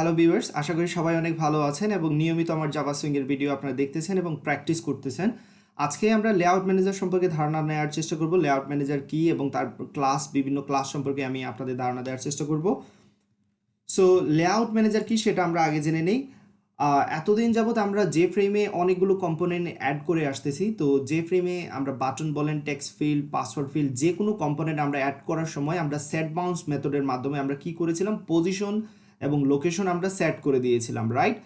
Hello viewers আশা করি সবাই অনেক ভালো আছেন এবং নিয়মিত আমার জাভা সুইংয়ের ভিডিও আপনারা দেখতেছেন এবং প্র্যাকটিস করতেছেন। আজকে আমরা লেআউট ম্যানেজার সম্পর্কে ধারণা নেওয়ার চেষ্টা করব লেআউট ম্যানেজার কি এবং তার ক্লাস বিভিন্ন ক্লাস সম্পর্কে আমি আপনাদের ধারণা দেওয়ার চেষ্টা করব। সো লেআউট ম্যানেজার কি সেটা আমরা আগে জেনে নেই। এতদিন যাবত আমরা যে ফ্রেমে অনেকগুলো কম্পোনেন্ট অ্যাড করে আসতেছি, তো যে ফ্রেমে আমরা বাটন বলেন টেক্সট ফিল্ড পাসওয়ার্ড ফিল্ড যে কোনো কম্পোনেন্ট আমরা অ্যাড করার সময় আমরা সেট বাউন্স মেথডের মাধ্যমে আমরা কি করেছিলাম? পজিশন এবং লোকেশন আমরা সেট করে দিয়েছিলাম রাইট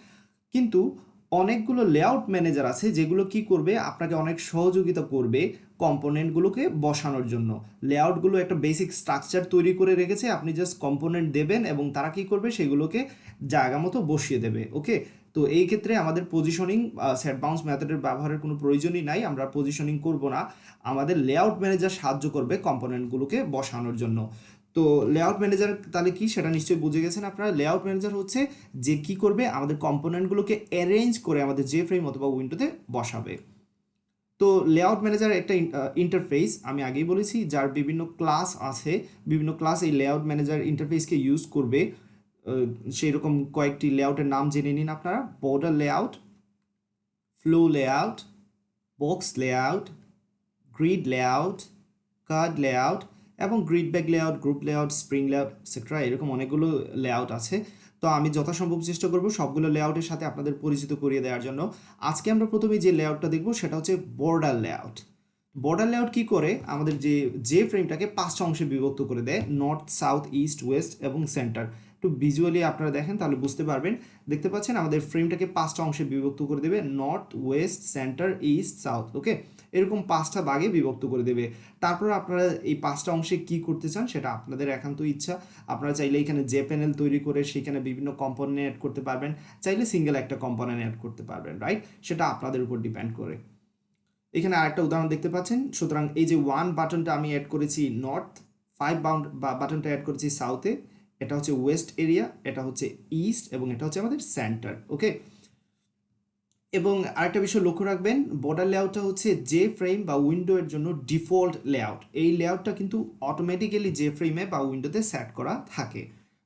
কিন্তু অনেকগুলো লেআউট ম্যানেজার আছে যেগুলো কি করবে? আপনাকে অনেক সহযোগিতা করবে কম্পোনেন্টগুলোকে বসানোর জন্য। লেআউটগুলো একটা বেসিক স্ট্রাকচার তৈরি করে রেখেছে, আপনি জাস্ট কম্পোনেন্ট দেবেন এবং তারা কি করবে? সেগুলোকে জায়গা মতো বসিয়ে দেবে ওকে তো এই ক্ষেত্রে আমাদের পজিশনিং সেট বাউন্স মেথডের ব্যবহারের কোনো প্রয়োজনই নাই, আমরা পজিশনিং করব না। আমাদের লেআউট ম্যানেজার সাহায্য করবে কম্পোনেন্টগুলোকে বসানোর জন্য। তো লেআউট ম্যানেজার তাহলে কি সেটা নিশ্চয়ই বুঝে গেছেন আপনারা। লেআউট ম্যানেজার হচ্ছে যে কি করবে, আমাদের কম্পোনেন্টগুলোকে অ্যারেঞ্জ করে আমাদের যে ফ্রেম অথবা উইন্ডোতে বসাবে। তো লেআউট ম্যানেজার একটা ইন্টারফেস আমি আগেই বলেছি, যার বিভিন্ন ক্লাস আছে, বিভিন্ন ক্লাস এই লেআউট ম্যানেজার ইন্টারফেসকে ইউজ করবে। সেই রকম কয়েকটি লেআউটের নাম জেনে নিন আপনারা। Border layout flow layout box layout grid layout card layout এবং grid bag layout group layout spring layout extra এরকম অনেকগুলো লেআউট আছে। তো আমি যথাসম্ভব চেষ্টা করব সবগুলো লেআউটের সাথে আপনাদের পরিচিত করিয়ে দেওয়ার জন্য। আজকে আমরা প্রথমে যে লেআউটটা দেখব সেটা হচ্ছে বর্ডার লেআউট বর্ডার লেআউট কি করে? আমাদের যে যে ফ্রেমটাকে পাঁচটা অংশে বিভক্ত করে দেয় নর্থ সাউথ ইস্ট ওয়েস্ট এবং সেন্টার একটু ভিজুয়ালি আপনারা দেখেন, তাহলে বুঝতে পারবেন। দেখতে পাচ্ছেন আমাদের ফ্রেমটাকে পাঁচটা অংশে বিভক্ত করে দেবে north west centre east south okay এরকম পাঁচটা ভাগে বিভক্ত করে দেবে। তারপর আপনারা এই পাঁচটা অংশে কি করতে চান সেটা আপনাদের একান্ত ইচ্ছা। আপনারা চাইলে এখানে যে প্যানেল তৈরি করে সেখানে বিভিন্ন কম্পোনেন্ট অ্যাড করতে পারবেন। চাইলে সিঙ্গেল একটা কম্পোনেন্ট অ্যাড করতে পারবেন রাইট সেটা আপনাদের উপর ডিপেন্ড করে। এখানে আরেকটা উদাহরণ দেখতে পাচ্ছেন। সুতরাং এই যে ওয়ান বাটনটা আমি অ্যাড করেছি নর্থ ফাইভ বাউন্ড বাটনটা অ্যাড করেছি সাউথে এটা হচ্ছে ওয়েস্ট এরিয়া, এটা হচ্ছে ইস্ট এবং এটা হচ্ছে আমাদের সেন্টার, ওকে? এবং আরেকটা বিষয় লক্ষ্য রাখবেন, বর্ডার লেআউটটা হচ্ছে যে ফ্রেম বা উইন্ডো এর জন্য ডিফল্ট লেআউট। এই লেআউটটা কিন্তু অটোমেটিক্যালি যে ফ্রেমে বা উইন্ডোতে সেট করা থাকে।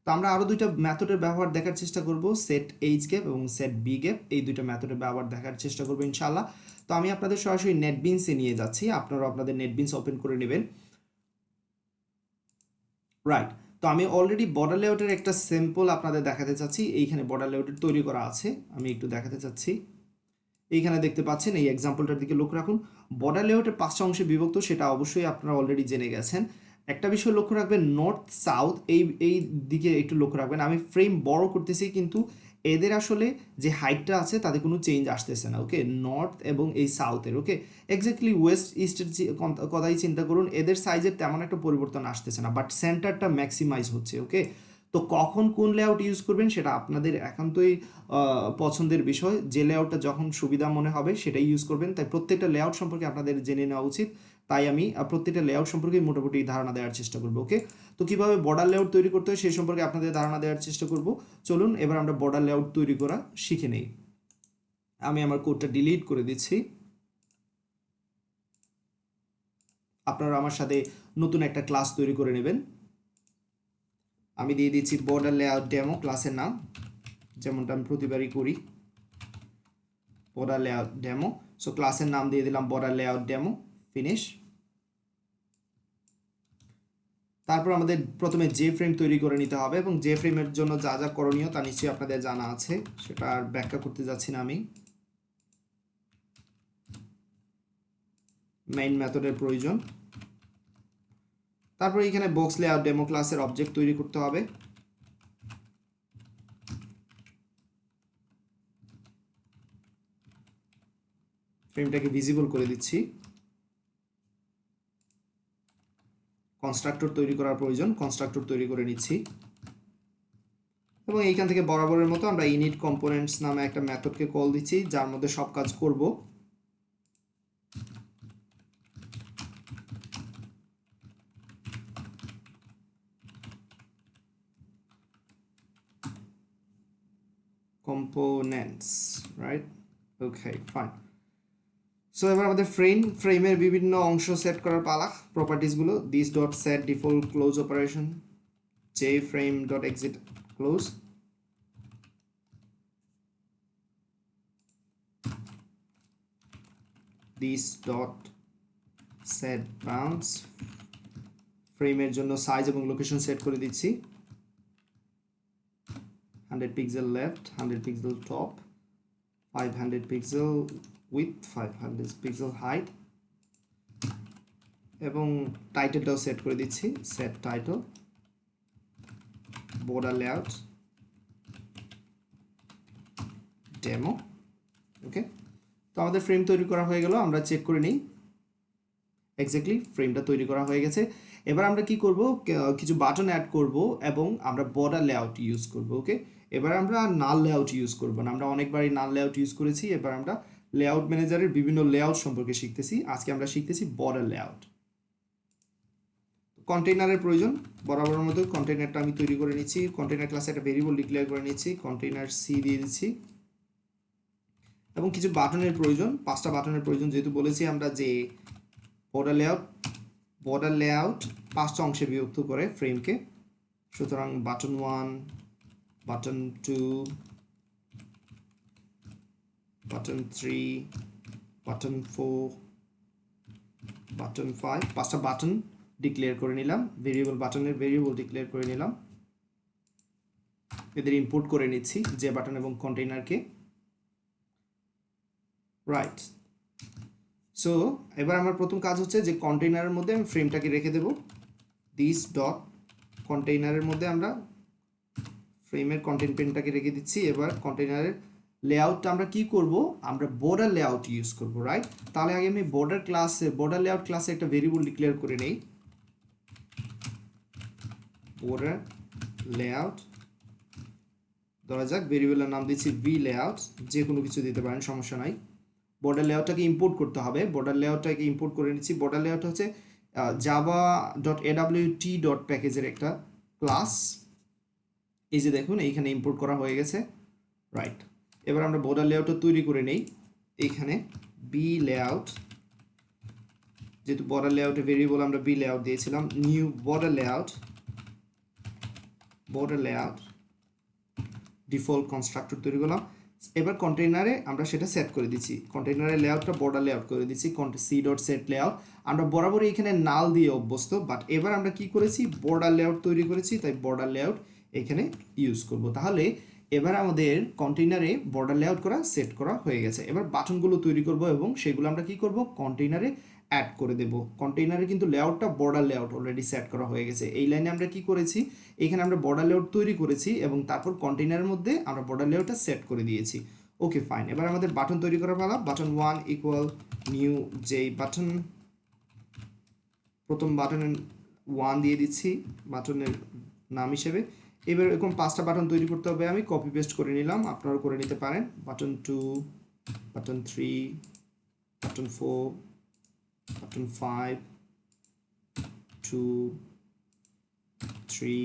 তো আমরা আরও দুইটা মেথডের ব্যবহার দেখার চেষ্টা করব সেট এইচ গ্যাপ এবং সেট বি গ্যাপ এই দুইটা মেথডের ব্যবহার দেখার চেষ্টা করব ইনশাল্লাহ তো আমি আপনাদের সরাসরি নেটবিনসে নিয়ে যাচ্ছি আপনারা আপনাদের নেটবিনস ওপেন করে নেবেন। রাইট তো আমি অলরেডি বর্ডার লেআউটের একটা স্যাম্পল আপনাদের দেখাতে চাচ্ছি। এইখানে বর্ডার লেআউটের তৈরি করা আছে। আমি একটু দেখাতে চাচ্ছি। এইখানে দেখতে পাচ্ছেন, এই এক্সাম্পলটার দিকে লক্ষ্য রাখুন। বর্ডার লেআউটের পাঁচটা অংশে বিভক্ত, সেটা অবশ্যই আপনারা অলরেডি জেনে গেছেন। একটা বিষয় লক্ষ্য রাখবেন নর্থ সাউথ এই এই দিকে একটু লক্ষ্য রাখবেন। আমি ফ্রেম বড় করতেছি, কিন্তু এদের আসলে যে হাইটটা আছে তাদের কোনো চেঞ্জ আসতেছে না ওকে নর্থ এবং এই সাউথের ওকে এক্স্যাক্টলি ওয়েস্ট ইস্টের কথাই চিন্তা করুন, এদের সাইজের তেমন একটা পরিবর্তন আসতেছে না বাট সেন্টারটা ম্যাক্সিমাইজ হচ্ছে ওকে তো কখন কোন লেআউট ইউজ করবেন সেটা আপনাদের একান্তই পছন্দের বিষয়। যে লেআউটটা যখন সুবিধা মনে হবে সেটাই ইউজ করবেন। তাই প্রত্যেকটা লেআউট সম্পর্কে আপনাদের জেনে নেওয়া উচিত। তাই আমি প্রত্যেকটা লেআউট সম্পর্কে মোটামুটি ধারণা দেওয়ার চেষ্টা করব ওকে তো কীভাবে বর্ডার লেআউট তৈরি করতে হয় সেই সম্পর্কে আপনাদের ধারণা দেওয়ার চেষ্টা করব। চলুন, এবার আমরা বর্ডার লেআউট তৈরি করা শিখে নেই। আমি আমার কোডটা ডিলিট করে দিচ্ছি। আপনারা আমার সাথে নতুন একটা ক্লাস তৈরি করে নেবেন। আমি দিয়ে দিচ্ছি বর্ডার লেআউট ডেমো ক্লাসের নাম, যেমনটা আমি প্রতিবারই করি। বর্ডার লেআউট ডেমো সো ক্লাসের নাম দিয়ে দিলাম বর্ডার লেআউট ডেমো ফিনিশ তারপর আমাদের প্রথমে জে ফ্রেম তৈরি করে নিতে হবে এবং জে ফ্রেমের জন্য যা যা করণীয় তা নিশ্চয়ই আপনাদের জানা আছে। সেটা আর ব্যাখ্যা করতে যাচ্ছি না আমি। মেইন মেথডের প্রয়োজন। তারপর এখানে বক্স লেয়ার ডেমো ক্লাসের অবজেক্ট তৈরি করতে হবে। ফ্রেমটাকে ভিজিবল করে দিচ্ছি। কনস্ট্রাক্টর তৈরি করার প্রয়োজন কনস্ট্রাক্টর তৈরি করে নিচ্ছি। এবং এইখান থেকে বরাবরের মতো আমরা ইনিট কম্পোনেন্টস নামে একটা মেথডকে কল দিচ্ছি, যার মধ্যে সব কাজ করব। components, right? Okay, fine. So এবার আমাদের ফ্রেম ফ্রেমের বিভিন্ন অংশ সেট করার পালা প্রপার্টিসগুলো this dot set default close operation J frame dot exit close this dot set bounds ফ্রেমের জন্য সাইজ এবং লোকেশন সেট করে দিচ্ছি। 100 pixel left 100 pixel top five hundred pixel width five hundred pixel height এবং টাইটেলটাও set করে দিচ্ছি set title border layout demo okay তো আমাদের ফ্রেম তৈরি করা হয়ে গেল, আমরা চেক করে নিই। এক্স্যাক্টলি ফ্রেমটা তৈরি করা হয়ে গেছে। এবার আমরা কি করব? কিছু বাটন অ্যাড করব এবং আমরা বর্ডার লেআউট ইউজ করব ওকে এবার আমরা নাল লেআউট ইউজ করব না। আমরা অনেকবারই নাল লেআউট ইউজ করেছি। এবার আমরা লেআউট ম্যানেজারের বিভিন্ন লেআউট সম্পর্কে শিখতেছি। আজকে আমরা শিখতেছি বর্ডার লেআউট কন্টেইনারের প্রয়োজন। বরাবরের মতো কন্টেইনারটা আমি তৈরি করে নিচ্ছি। কন্টেইনার ক্লাসে একটা ভেরিয়েবল ডিক্লেয়ার করে নিচ্ছি। কন্টেইনার সি দিয়ে দিচ্ছি। এবং কিছু বাটনের প্রয়োজন। পাঁচটা বাটনের প্রয়োজন। যেহেতু বলেছি আমরা যে বর্ডার লেআউট বর্ডার লেআউট পাঁচটা অংশে বিভক্ত করে ফ্রেমকে সুতরাং button one button two button three button four button five পাঁচটা বাটন ডিক্লেয়ার করে নিলাম। ভেরিয়েবল বাটনের ভেরিয়েবল ডিক্লেয়ার করে নিলাম। এদের ইম্পোর্ট করে নিচ্ছি যে বাটন এবং কন্টেইনারকে রাইট সো এবার আমার প্রথম কাজ হচ্ছে যে কন্টেইনারের মধ্যে আমি ফ্রেমটাকে রেখে দেব। দিস ডট কন্টেইনারের মধ্যে আমরা ফ্রেমের কন্টেন্ট পেনটাকে রেখে দিচ্ছি। এবার কন্টেইনারের লেআউটটা আমরা কি করব? আমরা বর্ডার লেআউট ইউজ করব রাইট তাহলে আগে আমি বর্ডার ক্লাসে বর্ডার লেআউট ক্লাসে একটা ভেরিয়েবল ডিক্লেয়ার করে নেই। বর্ডার লেআউট ধরা যাক ভেরিয়েবলের নাম দিচ্ছি ভি লেআউট যে কোনো কিছু দিতে পারেন, সমস্যা নাই। বর্ডার লেআউটটাকে ইম্পোর্ট করতে হবে। বর্ডার লেআউটটাকে ইম্পোর্ট করে নিচ্ছি। বর্ডার লেআউট হচ্ছে Java dot A W T dot প্যাকেজের একটা ক্লাস এই যে দেখুন, এইখানে ইম্পোর্ট করা হয়ে গেছে। রাইট এবার আমরা বর্ডার লেআউটটা তৈরি করে নেই। এইখানে বি লেআউট যেহেতু বর্ডার লেআউটে ভেরিয়েবল আমরা বি লেআউট দিয়েছিলাম new border layout border layout default constructor তৈরি করলাম। এবার কন্টেইনারে আমরা সেটা সেট করে দিচ্ছি। কন্টেইনারের লেআউটটা বর্ডার লেআউট করে দিচ্ছি সি ডট সেট লেআউট আমরা বরাবরই এখানে নাল দিয়ে অভ্যস্ত বাট এবার আমরা কি করেছি? বর্ডার লেআউট তৈরি করেছি, তাই বর্ডার লেআউট এখানে ইউজ করব। তাহলে এবার আমাদের কন্টেইনারে বর্ডার লেআউট করা সেট করা হয়ে গেছে। এবার বাটনগুলো তৈরি করব এবং সেগুলো আমরা কি করব? কন্টেইনারে অ্যাড করে দেব। কন্টেইনারে কিন্তু লেআউটটা বর্ডার লেআউট অলরেডি সেট করা হয়ে গেছে। এই লাইনে আমরা কি করেছি? এখানে আমরা বর্ডার লেআউট তৈরি করেছি এবং তারপর কন্টেইনারের মধ্যে আমরা বর্ডার লেআউটটা সেট করে দিয়েছি। ওকে ফাইন এবার আমাদের বাটন তৈরি করা পালা। বাটন ওয়ান ইকুয়াল নিউ যেই বাটন প্রথম বাটনের ওয়ান দিয়ে দিচ্ছি বাটনের নাম হিসেবে। এবার এরকম পাঁচটা বাটন তৈরি করতে হবে আমি। কপি পেস্ট করে নিলাম। আপনারাও করে নিতে পারেন। Button two button three button four button five two three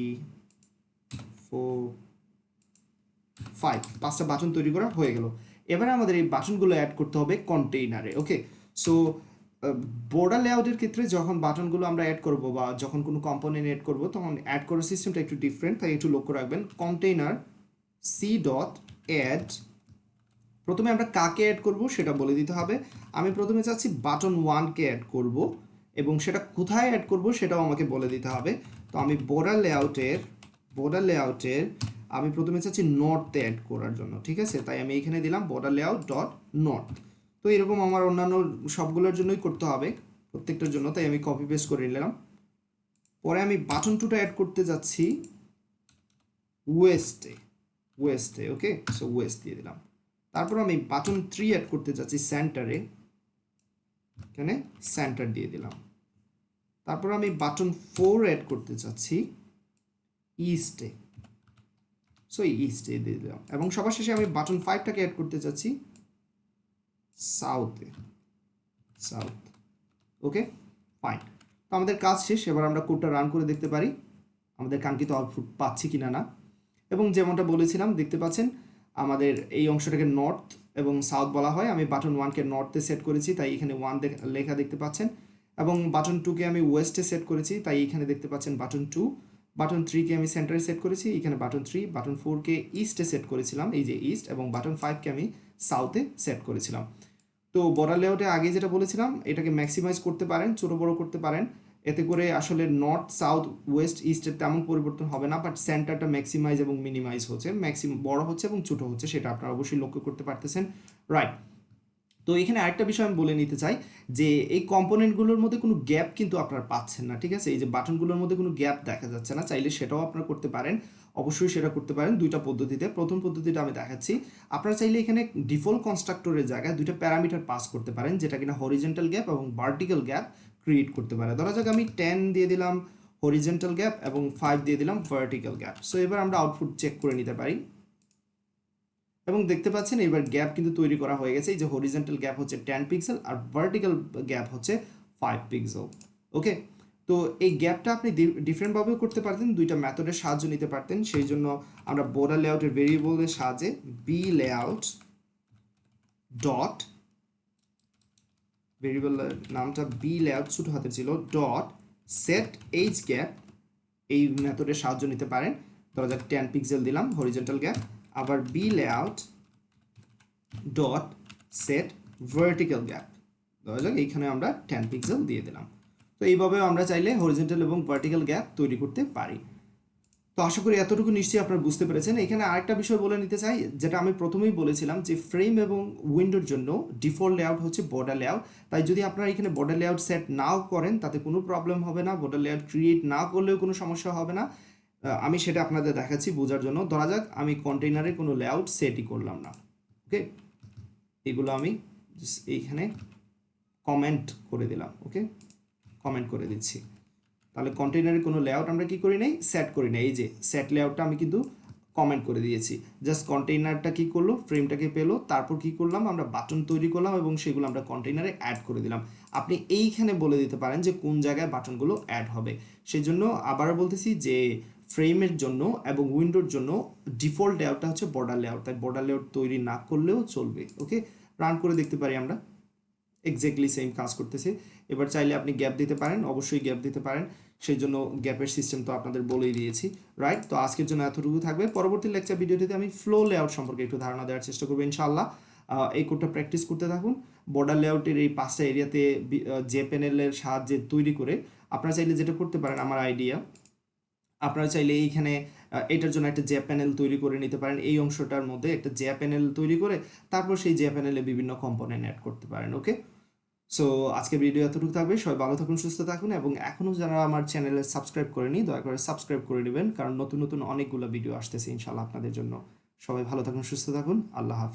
four five পাঁচটা বাটন তৈরি করা হয়ে গেল। এবারে আমাদের এই বাটনগুলো অ্যাড করতে হবে কন্টেইনারে ওকে সো বোর্ডার লেআউটের ক্ষেত্রে যখন বাটনগুলো আমরা অ্যাড করব বা যখন কোনো কম্পোনেন্ট অ্যাড করব, তখন অ্যাড করার সিস্টেমটা একটু ডিফারেন্ট তাই একটু লক্ষ্য রাখবেন। কন্টেইনার সি ডট অ্যাড প্রথমে আমরা কাকে অ্যাড করব সেটা বলে দিতে হবে। আমি প্রথমে চাচ্ছি বাটন ওয়ানকে অ্যাড করব এবং সেটা কোথায় অ্যাড করব সেটাও আমাকে বলে দিতে হবে। তো আমি বোর্ডার লেআউটের বোর্ডার লেআউটের আমি প্রথমে চাচ্ছি নর্থে অ্যাড করার জন্য, ঠিক আছে? তাই আমি এখানে দিলাম বর্ডার লেআউট ডট নর্থ তো এরকম আমার অন্যান্য সবগুলোর জন্যই করতে হবে, প্রত্যেকটার জন্য। তাই আমি কপি পেস্ট করে নিলাম। পরে আমি বাটন টুটা অ্যাড করতে যাচ্ছি ওয়েস্টে ওয়েস্টে ওকে সো ওয়েস্ট দিয়ে দিলাম। তারপর আমি বাটন থ্রি অ্যাড করতে যাচ্ছি সেন্টারে এখানে সেন্টার দিয়ে দিলাম। তারপর আমি বাটন ফোর অ্যাড করতে চাচ্ছি ইস্টে সো ইস্টে দিয়ে দিলাম। এবং সবার শেষে আমি বাটন ফাইভটাকে অ্যাড করতে চাচ্ছি সাউথে সাউথ ওকে ফাইন তো আমাদের কাজ শেষ। এবার আমরা কোডটা রান করে দেখতে পারি। আমাদের কাঙ্ক্ষিত আউটপুট পাচ্ছি কি না না। এবং যেমনটা বলেছিলাম, দেখতে পাচ্ছেন আমাদের এই অংশটাকে নর্থ এবং সাউথ বলা হয়। আমি বাটন ওয়ানকে নর্থে সেট করেছি, তাই এখানে ওয়ান লেখা দেখতে পাচ্ছেন। এবং বাটন টুকে আমি ওয়েস্টে সেট করেছি, তাই এখানে দেখতে পাচ্ছেন বাটন টু বাটন থ্রিকে আমি সেন্টারে সেট করেছি, এখানে বাটন থ্রি বাটন ফোরকে ইস্টে সেট করেছিলাম, এই যে ইস্ট এবং বাটন ফাইভকে আমি সাউথে সেট করেছিলাম। তো বর্ডার লেআউটে আগে যেটা বলেছিলাম, এটাকে ম্যাক্সিমাইজ করতে পারেন, ছোটো বড়ো করতে পারেন। এতে করে আসলে নর্থ সাউথ ওয়েস্ট ইস্টের তেমন পরিবর্তন হবে না বাট সেন্টারটা ম্যাক্সিমাইজ এবং মিনিমাইজ হচ্ছে। ম্যাক্সিমাম বড় হচ্ছে এবং ছোটো হচ্ছে, সেটা আপনারা অবশ্যই লক্ষ্য করতে পারতেছেন। রাইট তো এখানে আরেকটা বিষয় আমি বলে নিতে চাই, যে এই কম্পোনেন্টগুলোর মধ্যে কোনো গ্যাপ কিন্তু আপনারা পাচ্ছেন না, ঠিক আছে? এই যে বাটনগুলোর মধ্যে কোনো গ্যাপ দেখা যাচ্ছে না, চাইলে সেটাও আপনারা করতে পারেন। অবশ্যই সেটা করতে পারেন দুইটা পদ্ধতিতে। প্রথম পদ্ধতিটা আমি দেখাচ্ছি। আপনারা চাইলে এখানে ডিফল্ট কনস্ট্রাক্টরের জায়গায় দুইটা প্যারামিটার পাস করতে পারেন, যেটা কিনা হরিজেন্টাল গ্যাপ এবং ভার্টিক্যাল গ্যাপ ক্রিয়েট করতে পারে। ধরা যাক আমি টেন দিয়ে দিলাম হরিজেন্টাল গ্যাপ এবং ফাইভ দিয়ে দিলাম ভার্টিক্যাল গ্যাপ সো এবার আমরা আউটপুট চেক করে নিতে পারি। এবং দেখতে পাচ্ছেন এবার গ্যাপ কিন্তু তৈরি করা হয়ে গেছে। এই যে হরিজেন্টাল গ্যাপ হচ্ছে টেন পিক্সেল আর ভার্টিক্যাল গ্যাপ হচ্ছে ফাইভ পিক্সেল ওকে তো এই গ্যাপটা আপনি ডিফারেন্টভাবেও করতে পারতেন, দুইটা মেথডের সাহায্য নিতে পারতেন। সেই জন্য আমরা বোর্ডার লেআউটের ভেরিয়েবলের সাহায্যে বি লেআউট ডট ভেরিয়েবলের নামটা বি লেআউট ছোটো হাতে ছিল ডট সেট এইচ গ্যাপ এই মেথডের সাহায্য নিতে পারেন। ধরা যাক টেন পিক্সেল দিলাম হরিজেন্টাল গ্যাপ আবার B layout dot set vertical gap ধরা যাক এইখানে আমরা টেন পিক্সেল দিয়ে দিলাম। তো এইভাবেও আমরা চাইলে হরিজেন্টাল এবং ভার্টিক্যাল গ্যাপ তৈরি করতে পারি। তো আশা করি এতটুকু নিশ্চয়ই আপনারা বুঝতে পেরেছেন। এখানে আরেকটা বিষয় বলে নিতে চাই, যেটা আমি প্রথমেই বলেছিলাম যে ফ্রেম এবং উইন্ডোর জন্য ডিফল্ট লেআউট হচ্ছে বর্ডার লেআউট তাই যদি আপনারা এখানে বর্ডার লেআউট সেট নাও করেন, তাতে কোনো প্রবলেম হবে না। বর্ডার লেআউট ক্রিয়েট না করলেও কোনো সমস্যা হবে না। আমি সেটা আপনাদের দেখাচ্ছি বোঝার জন্য। ধরা যাক, আমি কন্টেইনারে কোনো লেআউট সেটই করলাম না। ওকে এগুলো আমি এইখানে কমেন্ট করে দিলাম। ওকে কমেন্ট করে দিচ্ছি। তাহলে কন্টেইনারে কোনো লেআউট আমরা কি করি নাই? সেট করি নাই। এই যে সেট লেআউটটা আমি কিন্তু কমেন্ট করে দিয়েছি। জাস্ট কন্টেইনারটা কি করল? ফ্রেমটাকে পেল। তারপর কি করলাম? আমরা বাটন তৈরি করলাম এবং সেগুলো আমরা কন্টেইনারে অ্যাড করে দিলাম। আপনি এইখানে বলে দিতে পারেন যে কোন জায়গায় বাটনগুলো অ্যাড হবে। সেই জন্য আবারও বলতেছি যে ফ্রেমের জন্য এবং উইন্ডোর জন্য ডিফল্ট লেআউটটা হচ্ছে বর্ডার লেআউট তাই বর্ডার লেআউট তৈরি না করলেও চলবে। ওকে রান করে দেখতে পারি আমরা। এক্স্যাক্টলি সেম কাজ করতেছে। এবার চাইলে আপনি গ্যাপ দিতে পারেন, অবশ্যই গ্যাপ দিতে পারেন। সেই জন্য গ্যাপের সিস্টেম তো আপনাদের বলেই দিয়েছি রাইট তো আজকের জন্য এতটুকু থাকবে। পরবর্তী লেকচার ভিডিওটিতে আমি ফ্লো লেআউট সম্পর্কে একটু ধারণা দেওয়ার চেষ্টা করব, ইনশাআল্লাহ। এই কোডটা প্র্যাকটিস করতে থাকুন। বর্ডার লেআউটের এই পাঁচটা এরিয়াতে যে প্যানেলের সাহায্যে তৈরি করে আপনারা চাইলে যেটা করতে পারেন, আমার আইডিয়া আপনারা চাইলে এইখানে এটার জন্য একটা জ্যা প্যানেল তৈরি করে নিতে পারেন। এই অংশটার মধ্যে একটা জ্যা প্যানেল তৈরি করে তারপর সেই জ্যা প্যানেলে বিভিন্ন কম্পোনেন্ট অ্যাড করতে পারেন ওকে সো আজকের ভিডিও এতটুকু থাকবে। সবাই ভালো থাকুন, সুস্থ থাকুন এবং এখনও যারা আমার চ্যানেলে সাবস্ক্রাইব করেনি, দয়া করে সাবস্ক্রাইব করে নেবেন, কারণ নতুন নতুন অনেকগুলো ভিডিও আসতেছে ইনশাল্লাহ আপনাদের জন্য। সবাই ভালো থাকুন, সুস্থ থাকুন। আল্লাহ হাফিজ।